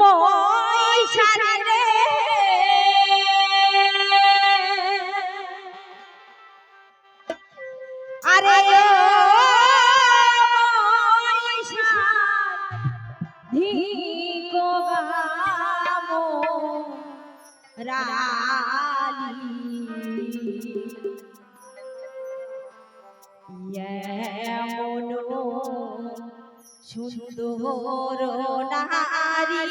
মই সারে আরে রালি Yeah. সুন্দর নারী।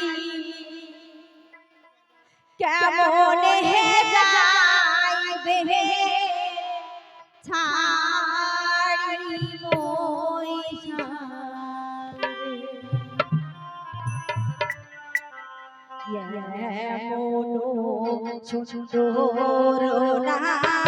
কেমন হে যাইবে ছাড়ি মন সুন্দর নারী।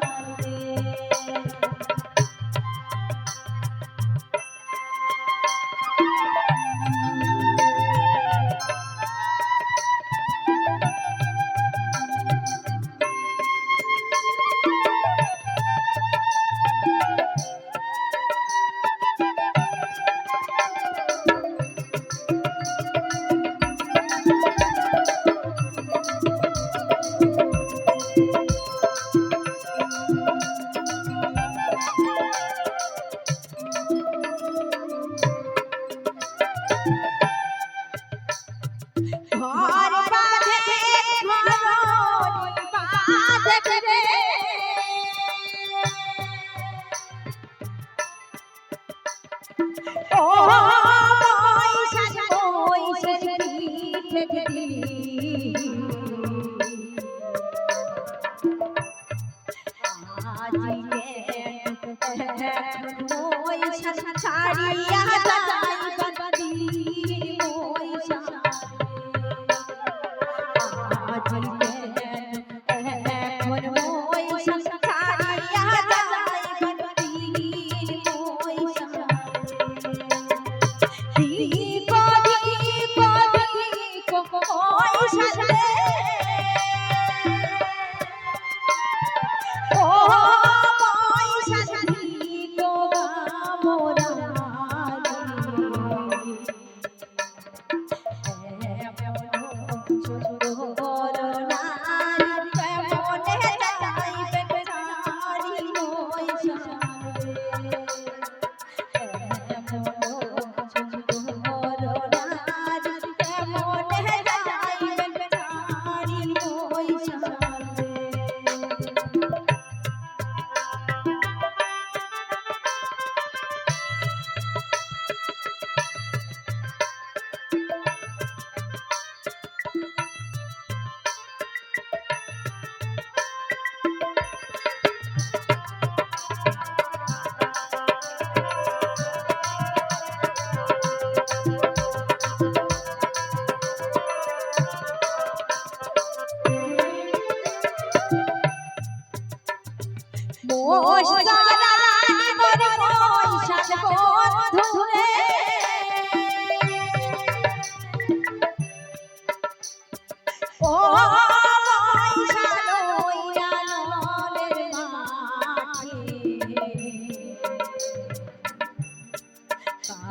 পয়সা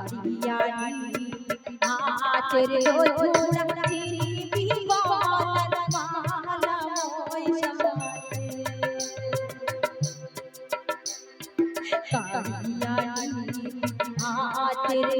हरियाली नाचरे झूमती पीवान माला मोय समारे हरियाली नाचरे